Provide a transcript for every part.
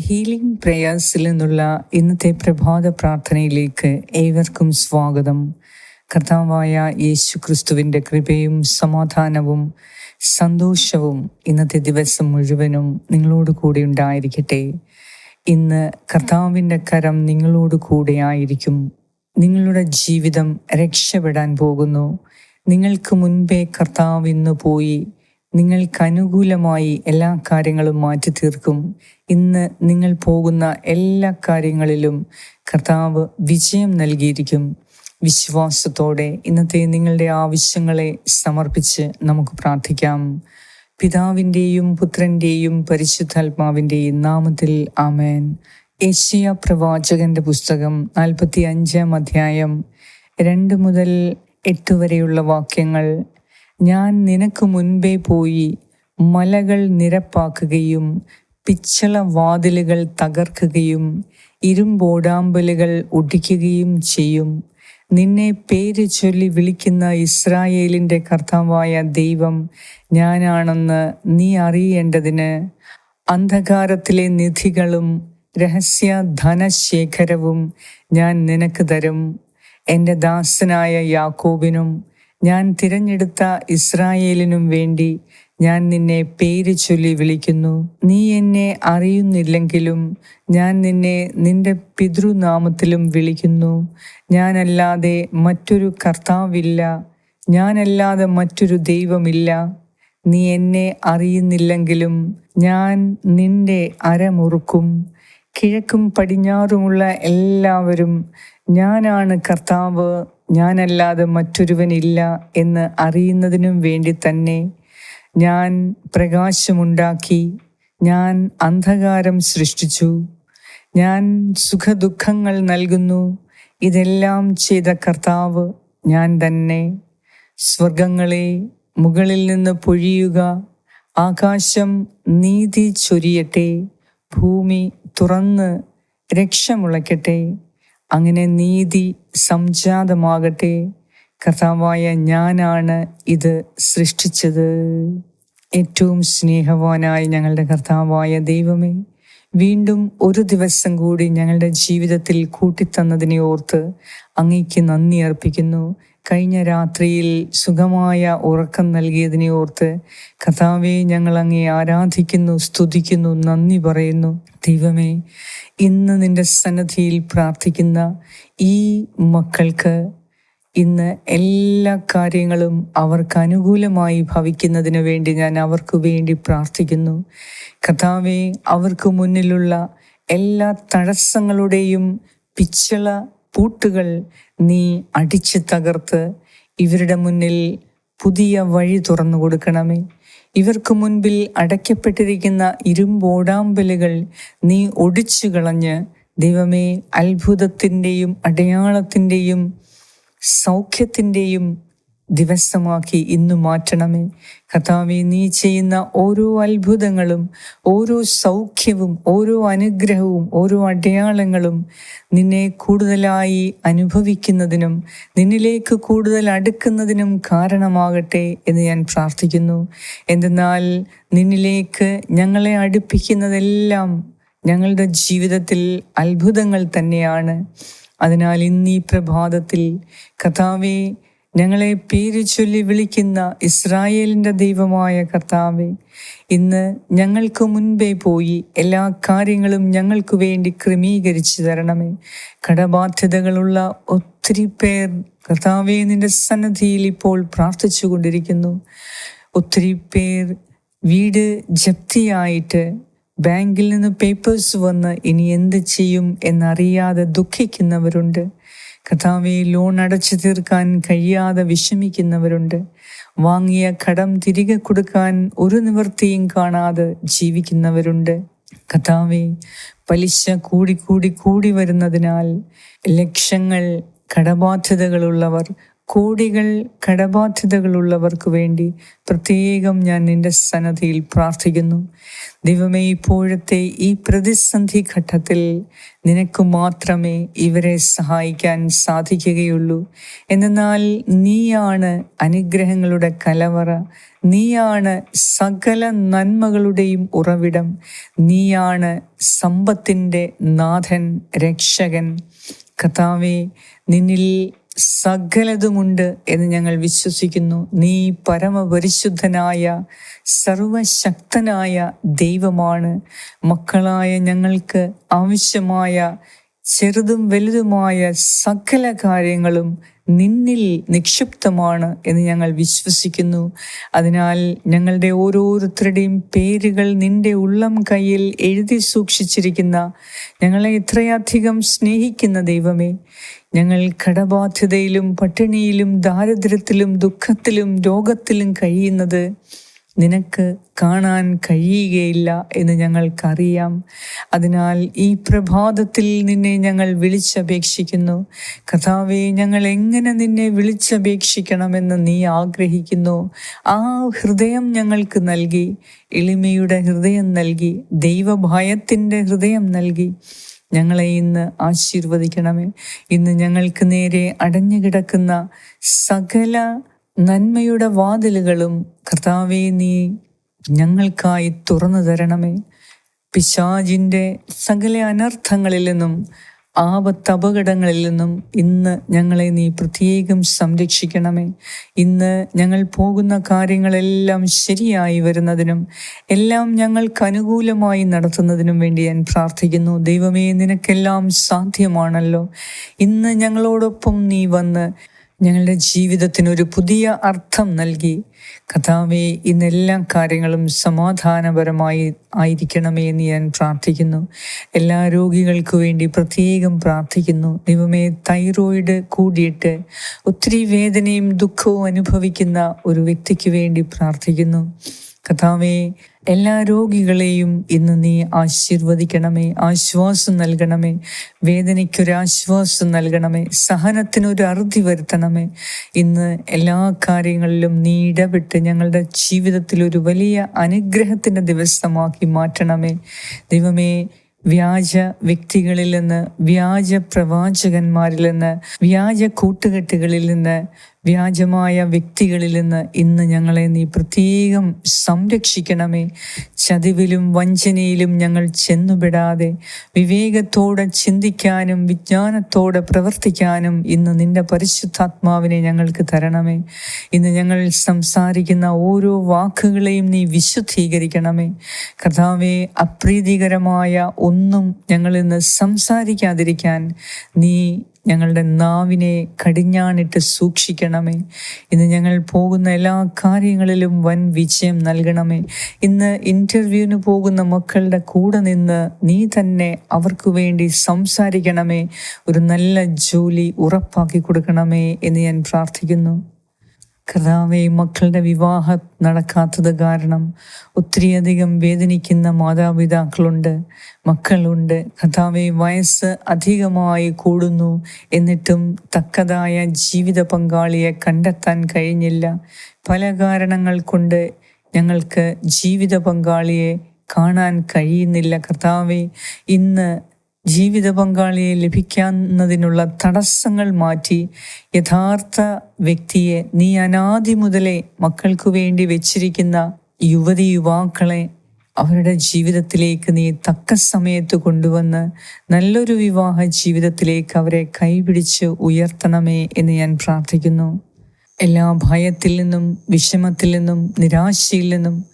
Healing പ്രേയേഴ്സിൽ നിന്നുള്ള ഇന്നത്തെ പ്രഭാത പ്രാർത്ഥനയിലേക്ക് ഏവർക്കും സ്വാഗതം. കർത്താവായ യേശു ക്രിസ്തുവിന്റെ കൃപയും സമാധാനവും സന്തോഷവും ഇന്നത്തെ ദിവസം മുഴുവനും നിങ്ങളോട് കൂടെ ഉണ്ടായിരിക്കട്ടെ. ഇന്ന് കർത്താവിന്റെ കരം നിങ്ങളോട് കൂടെ ആയിരിക്കും. നിങ്ങളുടെ ജീവിതം രക്ഷപ്പെടാൻ പോകുന്നു. നിങ്ങൾക്ക് മുൻപേ കർത്താവ് ഇന്ന് പോയി നിങ്ങൾക്ക് അനുകൂലമായി എല്ലാ കാര്യങ്ങളും മാറ്റി തീർക്കും. ഇന്ന് നിങ്ങൾ പോകുന്ന എല്ലാ കാര്യങ്ങളിലും കർത്താവ് വിജയം നൽകിയിരിക്കും. വിശ്വാസത്തോടെ ഇന്നത്തെ നിങ്ങളുടെ ആവശ്യങ്ങളെ സമർപ്പിച്ച് നമുക്ക് പ്രാർത്ഥിക്കാം. പിതാവിന്റെയും പുത്രന്റെയും പരിശുദ്ധാത്മാവിന്റെയും നാമത്തിൽ ആമേൻ. ഏഷ്യ പ്രവാചകന്റെ പുസ്തകം നാൽപ്പത്തി അഞ്ചാം അധ്യായം രണ്ട് മുതൽ എട്ട് വരെയുള്ള വാക്യങ്ങൾ ഞാൻ നിനക്ക് മുൻപേ പോയി മലകൾ നിരപ്പാക്കുകയും പിച്ചള വാതിലുകൾ തകർക്കുകയും ഇരുമ്പോടാമ്പലുകൾ ഒടിക്കുകയും ചെയ്യും. നിന്നെ പേര് ചൊല്ലി വിളിക്കുന്ന ഇസ്രായേലിന്റെ കർത്താവായ ദൈവം ഞാനാണെന്ന് നീ അറിയേണ്ടതിന് അന്ധകാരത്തിലെ നിധികളും രഹസ്യ ധനശേഖരവും ഞാൻ നിനക്ക് തരും. എന്റെ ദാസനായ യാക്കോബിനും ഞാൻ തിരഞ്ഞെടുത്ത ഇസ്രായേലിനും വേണ്ടി ഞാൻ നിന്നെ പേര് ചൊല്ലി വിളിക്കുന്നു. നീ എന്നെ അറിയുന്നില്ലെങ്കിലും ഞാൻ നിന്നെ നിന്റെ പിതൃനാമത്തിലും വിളിക്കുന്നു. ഞാനല്ലാതെ മറ്റൊരു കർത്താവില്ല. ഞാനല്ലാതെ മറ്റൊരു ദൈവമില്ല. നീ എന്നെ അറിയുന്നില്ലെങ്കിലും ഞാൻ നിന്റെ അരമുറുക്കും. കിഴക്കും പടിഞ്ഞാറുമുള്ള എല്ലാവരും ഞാനാണ് കർത്താവ്. ഞാനല്ലാതെ മറ്റൊരുവനില്ല എന്ന് അറിയുന്നതിനും വേണ്ടി തന്നെ ഞാൻ പ്രകാശമുണ്ടാക്കി ഞാൻ അന്ധകാരം സൃഷ്ടിച്ചു ഞാൻ സുഖദുഃഖങ്ങൾ നൽകുന്നു ഇതെല്ലാം ചെയ്ത കർത്താവ് ഞാൻ തന്നെ. സ്വർഗങ്ങളെ മുകളിൽ നിന്ന് പൊഴിയുക ആകാശം നീതി ചൊരിയട്ടെ ഭൂമി തുറന്ന് രക്ഷമുളയ്ക്കട്ടെ അങ്ങനെ നീതി സംജാതമാകട്ടെ. കർത്താവായ ഞാനാണ് ഇത് സൃഷ്ടിച്ചത്. ഏറ്റവും സ്നേഹവാനായ ഞങ്ങളുടെ കർത്താവായ ദൈവമേ വീണ്ടും ഒരു ദിവസം കൂടി ഞങ്ങളുടെ ജീവിതത്തിൽ കൂട്ടിത്തന്നതിനെ ഓർത്ത് അങ്ങയ്ക്ക് നന്ദി അർപ്പിക്കുന്നു. കഴിഞ്ഞ രാത്രിയിൽ സുഖമായ ഉറക്കം നൽകിയതിനെ ഓർത്ത് കഥാവെ ഞങ്ങൾ അങ്ങേ ആരാധിക്കുന്നു സ്തുതിക്കുന്നു നന്ദി പറയുന്നു. ദൈവമേ ഇന്ന് നിന്റെ സന്നദ്ധിയിൽ പ്രാർത്ഥിക്കുന്ന ഈ മക്കൾക്ക് ഇന്ന് എല്ലാ കാര്യങ്ങളും അവർക്ക് അനുകൂലമായി ഭവിക്കുന്നതിന് വേണ്ടി ഞാൻ അവർക്ക് വേണ്ടി പ്രാർത്ഥിക്കുന്നു. കഥാവെ അവർക്ക് മുന്നിലുള്ള എല്ലാ തടസ്സങ്ങളുടെയും പിച്ചള പൂട്ടുകൾ നീ അടിച്ചു തകർത്ത് ഇവരുടെ മുന്നിൽ പുതിയ വഴി തുറന്നു കൊടുക്കണമേ. ഇവർക്ക് മുൻപിൽ അടയ്ക്കപ്പെട്ടിരിക്കുന്ന ഇരുമ്പോടാമ്പലുകൾ നീ ഒടിച്ചു കളഞ്ഞ് ദൈവമേ അത്ഭുതത്തിന്റെയും അടയാളത്തിന്റെയും സൗഖ്യത്തിന്റെയും ദിവസമാക്കി ഇന്ന് മാറ്റണമേ. കഥാവെ നീ ചെയ്യുന്ന ഓരോ അത്ഭുതങ്ങളും ഓരോ സൗഖ്യവും ഓരോ അനുഗ്രഹവും ഓരോ അടയാളങ്ങളും നിന്നെ കൂടുതലായി അനുഭവിക്കുന്നതിനും നിന്നിലേക്ക് കൂടുതൽ അടുക്കുന്നതിനും കാരണമാകട്ടെ എന്ന് ഞാൻ പ്രാർത്ഥിക്കുന്നു. എന്തെന്നാൽ നിന്നിലേക്ക് ഞങ്ങളെ അടുപ്പിക്കുന്നതെല്ലാം ഞങ്ങളുടെ ജീവിതത്തിൽ അത്ഭുതങ്ങൾ തന്നെയാണ്. അതിനാൽ ഇന്ന് പ്രഭാതത്തിൽ കർത്താവെ ഞങ്ങളെ പേര് ചൊല്ലി വിളിക്കുന്ന ഇസ്രായേലിന്റെ ദൈവമായ കർത്താവെ ഇന്ന് ഞങ്ങൾക്ക് മുൻപേ പോയി എല്ലാ കാര്യങ്ങളും ഞങ്ങൾക്ക് വേണ്ടി ക്രമീകരിച്ചു തരണമേ. കടബാധ്യതകളുള്ള ഒത്തിരി പേർ കർത്താവെ നിന്റെ സന്നദ്ധിയിൽ ഇപ്പോൾ പ്രാർത്ഥിച്ചു കൊണ്ടിരിക്കുന്നു. ഒത്തിരി പേർ വീട് ജപ്തിയായിട്ട് ബാങ്കിൽ നിന്ന് പേപ്പേഴ്സ് വന്ന് ഇനി എന്ത് ചെയ്യും എന്നറിയാതെ ദുഃഖിക്കുന്നവരുണ്ട്. കഥാവെ ലോൺ അടച്ചു തീർക്കാൻ കഴിയാതെ വിഷമിക്കുന്നവരുണ്ട്. വാങ്ങിയ കടം തിരികെ കൊടുക്കാൻ ഒരു നിവൃത്തിയും കാണാതെ ജീവിക്കുന്നവരുണ്ട്. കഥാവെ പലിശ കൂടി കൂടി കൂടി വരുന്നതിനാൽ ലക്ഷങ്ങൾ കടബാധ്യതകളുള്ളവർ കോടികൾ കടബാധ്യതകളുള്ളവർക്ക് വേണ്ടി പ്രത്യേകം ഞാൻ നിന്റെ സന്നദ്ധിയിൽ പ്രാർത്ഥിക്കുന്നു. ദൈവമേ ഇപ്പോഴത്തെ ഈ പ്രതിസന്ധി ഘട്ടത്തിൽ നിനക്ക് മാത്രമേ ഇവരെ സഹായിക്കാൻ സാധിക്കുകയുള്ളൂ. എന്നാൽ നീയാണ് അനുഗ്രഹങ്ങളുടെ കലവറ നീയാണ് സകല നന്മകളുടെയും ഉറവിടം നീയാണ് സമ്പത്തിന്റെ നാഥൻ രക്ഷകൻ. കഥാവേ നിന്നിൽ സകലതുമുണ്ട് എന്ന് ഞങ്ങൾ വിശ്വസിക്കുന്നു. നീ പരമപരിശുദ്ധനായ സർവശക്തനായ ദൈവമാണ്. മക്കളായ ഞങ്ങൾക്ക് ആവശ്യമായ ചെറുതും വലുതുമായ സകല കാര്യങ്ങളും നിന്നിൽ നിക്ഷിപ്തമാണ് എന്ന് ഞങ്ങൾ വിശ്വസിക്കുന്നു. അതിനാൽ ഞങ്ങളുടെ ഓരോരുത്തരുടെയും പേരുകൾ നിന്റെ ഉള്ളം കയ്യിൽ എഴുതി സൂക്ഷിച്ചിരിക്കുന്ന ഞങ്ങളെ ഇത്രയധികം സ്നേഹിക്കുന്ന ദൈവമേ ഞങ്ങൾ കടബാധ്യതയിലും പട്ടിണിയിലും ദാരിദ്ര്യത്തിലും ദുഃഖത്തിലും രോഗത്തിലും കഴിയുന്നത് നിനക്ക് കാണാൻ കഴിയുകയില്ല എന്ന് ഞങ്ങൾക്കറിയാം. അതിനാൽ ഈ പ്രഭാതത്തിൽ നിന്നെ ഞങ്ങൾ വിളിച്ചപേക്ഷിക്കുന്നു. കഥാവെ ഞങ്ങൾ എങ്ങനെ നിന്നെ വിളിച്ചപേക്ഷിക്കണമെന്ന് നീ ആഗ്രഹിക്കുന്നു. ആ ഹൃദയം ഞങ്ങൾക്ക് നൽകി എളിമയുടെ ഹൃദയം നൽകി ദൈവഭയത്തിന്റെ ഹൃദയം നൽകി. ഞങ്ങളെ ഇന്ന് ആശീർവദിക്കണമേ. ഇന്ന് ഞങ്ങൾക്ക് നേരെ അടഞ്ഞു കിടക്കുന്ന സകല നന്മയുടെ വാതിലുകളും കർത്താവെ നീ ഞങ്ങൾക്കായി തുറന്നു തരണമേ. പിശാജിന്റെ സകല അനർത്ഥങ്ങളിൽ നിന്നും ആപത്ത് അപകടങ്ങളിൽ നിന്നും ഇന്ന് ഞങ്ങളെ നീ പ്രത്യേകം സംരക്ഷിക്കണമേ. ഇന്ന് ഞങ്ങൾ പോകുന്ന കാര്യങ്ങളെല്ലാം ശരിയായി വരുന്നതിനും എല്ലാം ഞങ്ങൾക്ക് അനുകൂലമായി നടത്തുന്നതിനും വേണ്ടി ഞാൻ പ്രാർത്ഥിക്കുന്നു. ദൈവമേ നിനക്കെല്ലാം സാധ്യമാണല്ലോ. ഇന്ന് ഞങ്ങളോടൊപ്പം നീ വന്ന് ഞങ്ങളുടെ ജീവിതത്തിന് ഒരു പുതിയ അർത്ഥം നൽകി. കഥാവെ ഇന്ന് എല്ലാ കാര്യങ്ങളും സമാധാനപരമായി ആയിരിക്കണമേ എന്ന് ഞാൻ പ്രാർത്ഥിക്കുന്നു. എല്ലാ രോഗികൾക്ക് വേണ്ടി പ്രത്യേകം പ്രാർത്ഥിക്കുന്നു. ദൈവമേ തൈറോയിഡ് കൂടിയിട്ട് ഒത്തിരി വേദനയും ദുഃഖവും അനുഭവിക്കുന്ന ഒരു വ്യക്തിക്ക് വേണ്ടി പ്രാർത്ഥിക്കുന്നു. കഥാവേ എല്ലാ രോഗികളെയും ഇന്ന് നീ ആശീർവദിക്കണമേ ആശ്വാസം നൽകണമേ വേദനയ്ക്കൊരാശ്വാസം നൽകണമേ സഹനത്തിനൊരു അറുതി വരുത്തണമേ. ഇന്ന് എല്ലാ കാര്യങ്ങളിലും നീ ഇടപെട്ട് ഞങ്ങളുടെ ജീവിതത്തിൽ ഒരു വലിയ അനുഗ്രഹത്തിന്റെ ദിവസമാക്കി മാറ്റണമേ. ദൈവമേ വ്യാജ വ്യക്തികളിൽ നിന്ന് വ്യാജ പ്രവാചകന്മാരിൽ നിന്ന് വ്യാജ കൂട്ടുകെട്ടുകളിൽ നിന്ന് വ്യാജമായ വ്യക്തികളിൽ നിന്ന് ഇന്ന് ഞങ്ങളെ നീ പ്രത്യേകം സംരക്ഷിക്കണമേ. ചതിവിലും വഞ്ചനയിലും ഞങ്ങൾ ചെന്നുപെടാതെ വിവേകത്തോടെ ചിന്തിക്കാനും വിജ്ഞാനത്തോടെ പ്രവർത്തിക്കാനും ഇന്ന് നിന്റെ പരിശുദ്ധാത്മാവിനെ ഞങ്ങൾക്ക് തരണമേ. ഇന്ന് ഞങ്ങൾ സംസാരിക്കുന്ന ഓരോ വാക്കുകളെയും നീ വിശുദ്ധീകരിക്കണമേ. കഥാവേ അപ്രീതികരമായ ഒന്നും ഞങ്ങളിന്ന് സംസാരിക്കാതിരിക്കാൻ നീ ഞങ്ങളുടെ നാവിനെ കടിഞ്ഞാണിട്ട് സൂക്ഷിക്കണമേ. ഇന്ന് ഞങ്ങൾ പോകുന്ന എല്ലാ കാര്യങ്ങളിലും വൻ വിജയം നൽകണമേ. ഇന്ന് ഇന്റർവ്യൂവിന് പോകുന്ന മക്കളുടെ കൂടെ നിന്ന് നീ തന്നെ അവർക്ക് വേണ്ടി സംസാരിക്കണമേ. ഒരു നല്ല ജോലി ഉറപ്പാക്കി കൊടുക്കണമേ എന്ന് ഞാൻ പ്രാർത്ഥിക്കുന്നു. കർത്താവെ മക്കളുടെ വിവാഹം നടക്കാത്തത് കാരണം ഒത്തിരിയധികം വേദനിക്കുന്ന മാതാപിതാക്കളുണ്ട് മക്കളുണ്ട്. കർത്താവെ വയസ്സ് അധികമായി കൂടുന്നു എന്നിട്ടും തക്കതായ ജീവിത പങ്കാളിയെ കണ്ടെത്താൻ കഴിഞ്ഞില്ല. പല കാരണങ്ങൾ കൊണ്ട് ഞങ്ങൾക്ക് ജീവിത പങ്കാളിയെ കാണാൻ കഴിയുന്നില്ല. കർത്താവെ ഇന്ന് ജീവിത പങ്കാളിയെ ലഭിക്കുന്നതിനുള്ള തടസ്സങ്ങൾ മാറ്റി യഥാർത്ഥ വ്യക്തിയെ നീ അനാദി മുതലേ മക്കൾക്കു വേണ്ടി വെച്ചിരിക്കുന്ന യുവതി യുവാക്കളെ അവരുടെ ജീവിതത്തിലേക്ക് നീ തക്ക സമയത്ത് കൊണ്ടുവന്ന് നല്ലൊരു വിവാഹ ജീവിതത്തിലേക്ക് അവരെ കൈപിടിച്ച് ഉയർത്തണമേ എന്ന് ഞാൻ പ്രാർത്ഥിക്കുന്നു. എല്ലാ ഭയത്തിൽ നിന്നും വിഷമത്തിൽ നിന്നും നിരാശയിൽ നിന്നും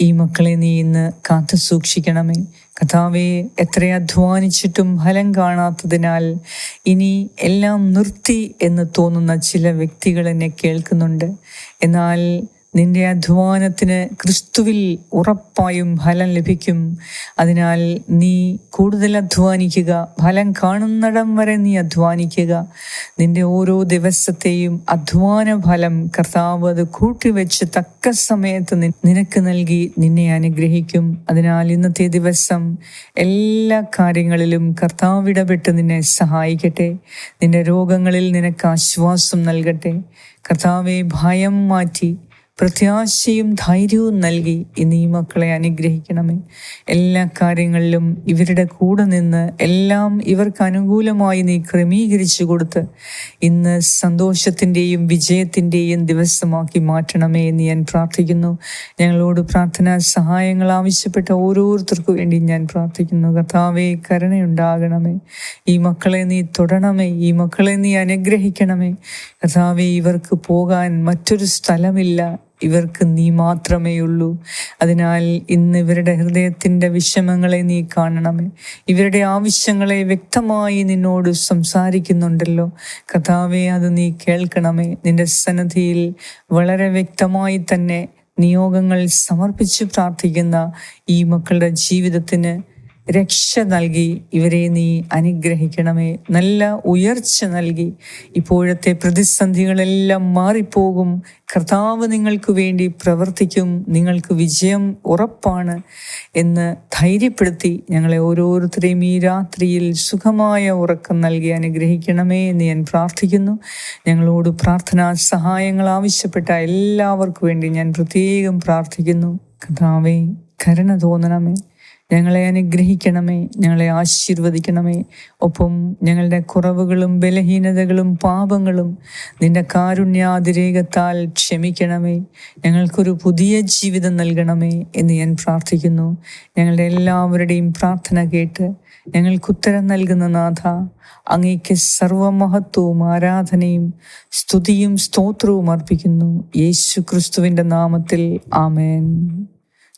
ഈ മക്കളെ നീ ഇന്ന് കാത്തു സൂക്ഷിക്കണമേ കഥാവെ എത്ര അധ്വാനിച്ചിട്ടും ഫലം കാണാത്തതിനാൽ ഇനി എല്ലാം നിർത്തി എന്ന് തോന്നുന്ന ചില വ്യക്തികൾ എന്നെ കേൾക്കുന്നുണ്ട്. എന്നാൽ നിന്റെ അധ്വാനത്തിന് ക്രിസ്തുവിൽ ഉറപ്പായും ഫലം ലഭിക്കും. അതിനാൽ നീ കൂടുതൽ അധ്വാനിക്കുക ഫലം കാണുന്നിടം വരെ നീ അധ്വാനിക്കുക. നിന്റെ ഓരോ ദിവസത്തെയും അധ്വാന ഫലം കർത്താവ് അത് കൂട്ടിവെച്ച് തക്ക സമയത്ത് നിനക്ക് നൽകി നിന്നെ അനുഗ്രഹിക്കും. അതിനാൽ ഇന്നത്തെ ദിവസം എല്ലാ കാര്യങ്ങളിലും കർത്താവ് ഇടപെട്ട് നിന്നെ സഹായിക്കട്ടെ. നിന്റെ രോഗങ്ങളിൽ നിനക്ക് ആശ്വാസം നൽകട്ടെ. കർത്താവെ ഭയം മാറ്റി പ്രത്യാശയും ധൈര്യവും നൽകി ഇന്ന് ഈ മക്കളെ അനുഗ്രഹിക്കണമേ. എല്ലാ കാര്യങ്ങളിലും ഇവരുടെ കൂടെ നിന്ന് എല്ലാം ഇവർക്ക് അനുകൂലമായി നീ ക്രമീകരിച്ചു കൊടുത്ത് ഇന്ന് സന്തോഷത്തിന്റെയും വിജയത്തിന്റെയും ദിവസമാക്കി മാറ്റണമേ എന്ന് ഞാൻ പ്രാർത്ഥിക്കുന്നു. ഞങ്ങളോട് പ്രാർത്ഥനാ സഹായങ്ങൾ ആവശ്യപ്പെട്ട ഓരോരുത്തർക്കു വേണ്ടി ഞാൻ പ്രാർത്ഥിക്കുന്നു. കഥാവേ കരുണയുണ്ടാകണമേ. ഈ മക്കളെ നീ തൊടണമേ. ഈ മക്കളെ നീ അനുഗ്രഹിക്കണമേ. കഥാവേ ഇവർക്ക് പോകാൻ മറ്റൊരു സ്ഥലമില്ല. ഇവർക്ക് നീ മാത്രമേ ഉള്ളൂ അതിനാൽ ഇന്ന് ഇവരുടെ ഹൃദയത്തിന്റെ വിഷമങ്ങളെ നീ കാണണമേ. ഇവരുടെ ആവശ്യങ്ങളെ വ്യക്തമായി നിന്നോട് സംസാരിക്കുന്നുണ്ടല്ലോ. കഥാവെ അത് നീ കേൾക്കണമേ. നിന്റെ സന്നദ്ധിയിൽ വളരെ വ്യക്തമായി തന്നെ നിയോഗങ്ങൾ സമർപ്പിച്ച് പ്രാർത്ഥിക്കുന്ന ഈ മക്കളുടെ ജീവിതത്തിന് രക്ഷ നൽകി ഇവരെ നീ അനുഗ്രഹിക്കണമേ. നല്ല ഉയർച്ച നൽകി. ഇപ്പോഴത്തെ പ്രതിസന്ധികളെല്ലാം മാറിപ്പോകും. കർത്താവ് നിങ്ങൾക്ക് വേണ്ടി പ്രവർത്തിക്കും. നിങ്ങൾക്ക് വിജയം ഉറപ്പാണ് എന്ന് ധൈര്യപ്പെടുത്തി ഞങ്ങളെ ഓരോരുത്തരെയും ഈ രാത്രിയിൽ സുഖമായ ഉറക്കം നൽകി അനുഗ്രഹിക്കണമേ എന്ന് ഞാൻ പ്രാർത്ഥിക്കുന്നു. ഞങ്ങളോട് പ്രാർത്ഥനാ സഹായങ്ങൾ ആവശ്യപ്പെട്ട എല്ലാവർക്കും വേണ്ടി ഞാൻ പ്രത്യേകം പ്രാർത്ഥിക്കുന്നു. കർത്താവേ കരുണ തോന്നണമേ. ഞങ്ങളെ അനുഗ്രഹിക്കണമേ ഞങ്ങളെ ആശീർവദിക്കണമേ. ഒപ്പം ഞങ്ങളുടെ കുറവുകളും ബലഹീനതകളും പാപങ്ങളും നിന്റെ കാരുണ്യാതിരേകത്താൽ ക്ഷമിക്കണമേ. ഞങ്ങൾക്കൊരു പുതിയ ജീവിതം നൽകണമേ എന്ന് ഞാൻ പ്രാർത്ഥിക്കുന്നു. ഞങ്ങളുടെ എല്ലാവരുടെയും പ്രാർത്ഥന കേട്ട് ഞങ്ങൾക്ക് ഉത്തരം നൽകുന്ന നാഥ അങ്ങേക്ക് സർവമഹത്വവും ആരാധനയും സ്തുതിയും സ്തോത്രവും അർപ്പിക്കുന്നു. യേശു ക്രിസ്തുവിന്റെ നാമത്തിൽ ആമേൻ.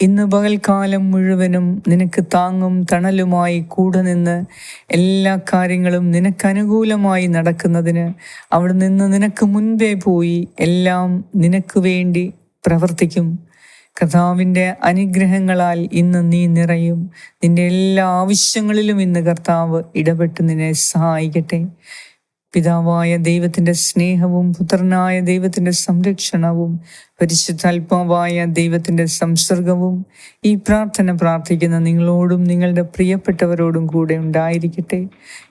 ഇന്ന് പകൽക്കാലം മുഴുവനും നിനക്ക് താങ്ങും തണലുമായി കൂടെ നിന്ന് എല്ലാ കാര്യങ്ങളും നിനക്ക് അനുകൂലമായി നടക്കുന്നതിന് അവിടെ നിന്ന് നിനക്ക് മുൻപേ പോയി എല്ലാം നിനക്ക് വേണ്ടി പ്രവർത്തിക്കും. കർത്താവിന്റെ അനുഗ്രഹങ്ങളാൽ ഇന്ന് നീ നിറയും. നിന്റെ എല്ലാ ആവശ്യങ്ങളിലും ഇന്ന് കർത്താവ് ഇടപെട്ട് നിന്നെ സഹായിക്കട്ടെ. പിതാവായ ദൈവത്തിന്റെ സ്നേഹവും പുത്രനായ ദൈവത്തിന്റെ സംരക്ഷണവും പരിശുദ്ധാത്മാവായ ദൈവത്തിന്റെ സംസർഗവും ഈ പ്രാർത്ഥന പ്രാർത്ഥിക്കുന്ന നിങ്ങളോടും നിങ്ങളുടെ പ്രിയപ്പെട്ടവരോടും കൂടെ ഉണ്ടായിരിക്കട്ടെ.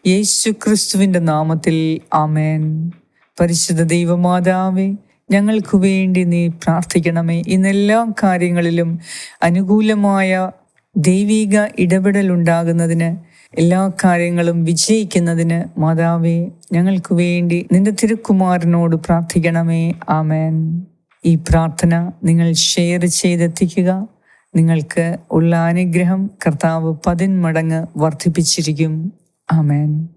യേശു ക്രിസ്തുവിന്റെ നാമത്തിൽ ആമേൻ. പരിശുദ്ധ ദൈവമാതാവേ ഞങ്ങൾക്ക് വേണ്ടി നീ പ്രാർത്ഥിക്കണമേ. ഇന്നെല്ലാ കാര്യങ്ങളിലും അനുകൂലമായ ദൈവിക ഇടപെടൽ ഉണ്ടാകുന്നതിന് എല്ലാ കാര്യങ്ങളും വിജയിക്കുന്നതിന് മാതാവേ ഞങ്ങൾക്ക് വേണ്ടി നിന്റെ തിരുക്കുമാരനോട് പ്രാർത്ഥിക്കണമേ. ആമേൻ. ഈ പ്രാർത്ഥന നിങ്ങൾ ഷെയർ ചെയ്തെത്തിക്കുക. നിങ്ങൾക്ക് ഉള്ള അനുഗ്രഹം കർത്താവ് പതിന്മടങ്ങ് വർദ്ധിപ്പിച്ചിരിക്കും. ആമേൻ.